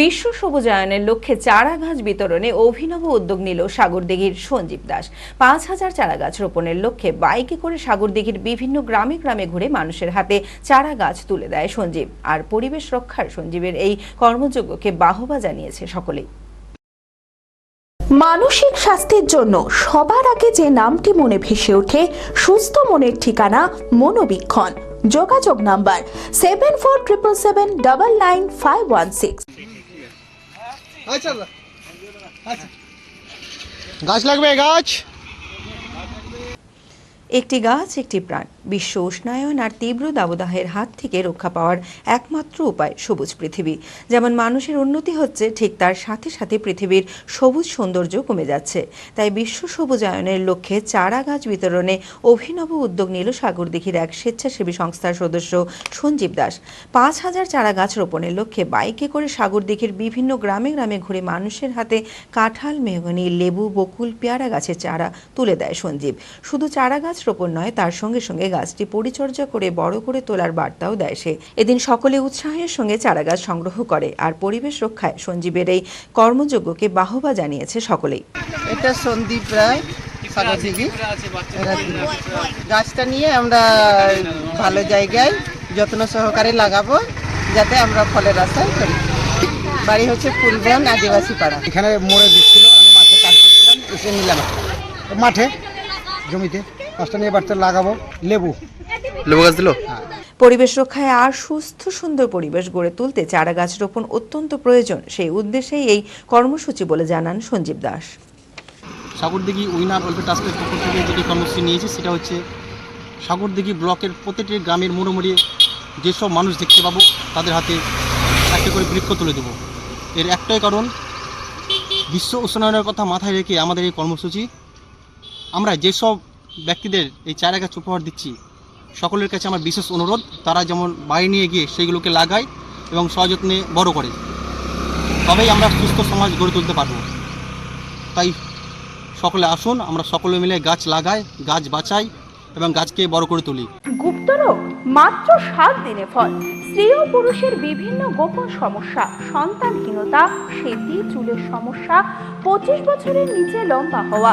বিশ্ব সবুজায়নের লক্ষ্যে চারা গাছ বিতরণে অভিনব উদ্যোগ নিল সাগরদিঘির সঞ্জীব দাস। পাঁচ হাজার চারা গাছ রোপণের লক্ষ্যে বাইকে করে সাগরদিঘির বিভিন্ন গ্রামে গ্রামে ঘুরে মানুষের হাতে চারা গাছ তুলে দেয় সঞ্জীব। আর পরিবেশ রক্ষার সঞ্জীবের এই কর্মযজ্ঞকে বাহবা জানিয়েছে সকলেই। মানসিক স্বাস্থ্যের জন্য সবার আগে যে নামটি মনে ভেসে ওঠে, সুস্থ মনের ঠিকানা মনোবীক্ষণ। যোগাযোগ number seven four triple seven double nine five one six আচ্ছা আচ্ছা গাছ লাগবে গাছ একটি গাছ, একটি প্রাণ। বিশ্ব উষ্ণায়ন আর তীব্র দাবদাহের হাত থেকে রক্ষা পাওয়ার একমাত্র উপায় সবুজ পৃথিবী। যেমন মানুষের উন্নতি হচ্ছে, ঠিক তার সাথে সাথে পৃথিবীর সবুজ সৌন্দর্য কমে যাচ্ছে। তাই বিশ্ব সবুজায়নের লক্ষ্যে চারা গাছ বিতরণে অভিনব উদ্যোগ নিল সাগরদিঘির এক স্বেচ্ছাসেবী সংস্থার সদস্য সঞ্জীব দাস। পাঁচ হাজার চারা গাছ রোপণের লক্ষ্যে বাইকে করে সাগরদিঘির বিভিন্ন গ্রামে গ্রামে ঘুরে মানুষের হাতে কাঁঠাল, মেহগনি, লেবু, বকুল, পেয়ারা গাছের চারা তুলে দেয় সঞ্জীব। শুধু চারা গাছ রোপণ নয় তার সঙ্গে সঙ্গে গাছটি পরিচর্যা করে বড় করে তোলার বার্তাও দেয় সে। এদিন সকলে উৎসাহের সঙ্গে চারা গাছ সংগ্রহ করে আর পরিবেশ রক্ষায় সঞ্জীবের এই কর্মযজ্ঞকে বাহবা জানিয়েছে সকলেই। এটা সন্দীপ রায় দিঘি গাছটা নিয়ে আমরা ভালো জায়গায় যত্ন সহকারে লাগাবো যাতে আমরা ফলের আশায় করি। বাড়ি হচ্ছে ফুলবন আদিবাসী পাড়া। এখানে মোড়ে দিচ্ছিল আমি মাঠে কাজ করছিলাম এসে নিলাম। মাঠে জমিতে। গাছটা নিয়ে বাড়িতে লাগাবো লেবু। লেবু গাছ দিল? পরিবেশ রক্ষায় আর সুস্থ সুন্দর পরিবেশ গড়ে তুলতে চারা গাছ রোপণ অত্যন্ত প্রয়োজন। সেই উদ্দেশ্যেই এই কর্মসূচি বলে জানান সঞ্জীব দাস। সাগরদিঘি উইনার ওয়েলফেয়ার ট্রাস্টের পক্ষ থেকে যেটি কর্মসূচি নিয়েছে সেটা হচ্ছে সাগরদিঘি ব্লকের প্রতিটি গ্রামের মোড়ে মোড়ে যেসব মানুষ দেখতে পাবো তাদের হাতে একটা করে বৃক্ষ তুলে দেবো। এর একটাই কারণ বিশ্ব উষ্ণায়নের কথা মাথায় রেখে আমাদের এই কর্মসূচি। আমরা যেসব ব্যক্তিদের এই চারা গাছ উপহার দিচ্ছি। সকলের কাছে আমার বিশেষ অনুরোধ, তারা যেমন বাড়ি নিয়ে গিয়ে সেইগুলোকে লাগায় এবং সযত্নে বড় করে। তবেই আমরা সুস্থ সমাজ গড়ে তুলতে পারব। তাই সকলে আসুন, আমরা সকলে মিলে গাছ লাগাই, গাছ বাঁচাই এবং গাছকে বড় করে তুলি। গুপ্তরোগ মাত্র সাত দিনে ফল। স্ত্রী ও পুরুষের বিভিন্ন গোপন সমস্যা, সন্তানহীনতা, সেতি, চুলের সমস্যা, পঁচিশ বছরের নিচে লম্বা হওয়া